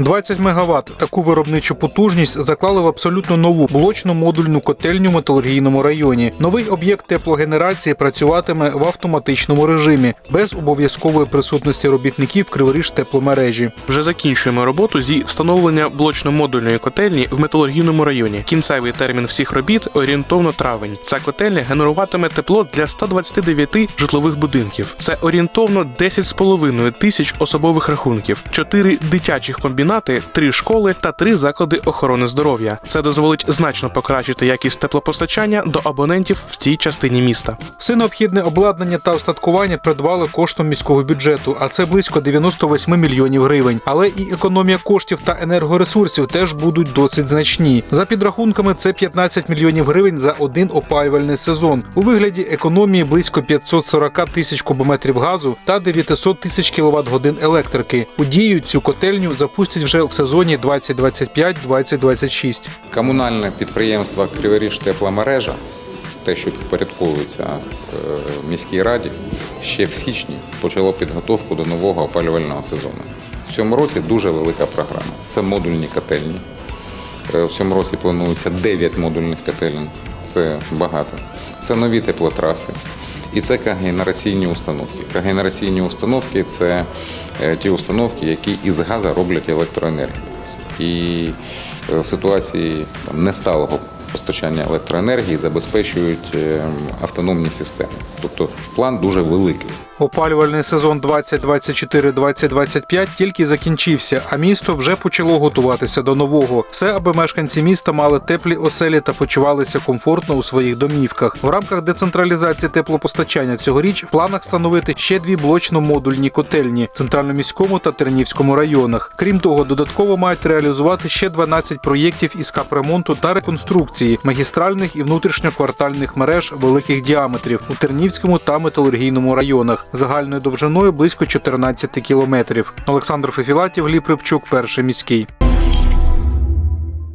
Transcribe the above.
20 МВт. Таку виробничу потужність заклали в абсолютно нову блочну модульну котельню в металургійному районі. Новий об'єкт теплогенерації працюватиме в автоматичному режимі без обов'язкової присутності робітників Криворіж тепломережі. Вже закінчуємо роботу зі встановлення блочно-модульної котельні в металургійному районі. Кінцевий термін всіх робіт орієнтовно травень. Ця котельня генеруватиме тепло для 129 житлових будинків. Це орієнтовно 10,5 тисяч особових рахунків, 4 дитячих комбінати, 3 школи та 3 заклади охорони здоров'я. Це дозволить значно покращити якість теплопостачання до абонентів в цій частині міста. Все необхідне обладнання та остаткування придбали коштом міського бюджету, а це близько 98 мільйонів гривень. Але і економія коштів та енергоресурсів теж будуть досить значні. За підрахунками, це 15 мільйонів гривень за один опалювальний сезон у вигляді економії близько 540 тисяч кубометрів газу та 900 тисяч кіловат годин електрики. У дію цю котельню запустять вже в сезоні 2025-2026. Комунальне підприємство Криворіж тепломережа, те, що підпорядковується е, міській раді, ще в січні почало підготовку до нового опалювального сезону. В цьому році дуже велика програма. Це модульні котельні. Е, В цьому році планується 9 модульних котелень. Це багато. Це нові теплотраси. І це когенераційні установки. Когенераційні установки це е, ті установки, які із газу роблять електроенергію. І е, в ситуації там, несталого постачання електроенергії забезпечують е, автономні системи. Тобто план дуже великий. Опалювальний сезон 2024-2025 тільки закінчився, а місто вже почало готуватися до нового. Все, аби мешканці міста мали теплі оселі та почувалися комфортно у своїх домівках. В рамках децентралізації теплопостачання цьогоріч в планах встановити ще дві блочно-модульні котельні в центральноміському та Тернівському районах. Крім того, додатково мають реалізувати ще 12 проєктів із капремонту та реконструкції магістральних і внутрішньоквартальних мереж великих діаметрів у Тернівському та металургійному районах загальною довжиною близько 14 кілометрів. Олександр Фефілатів, Лі Припчук, перший міський.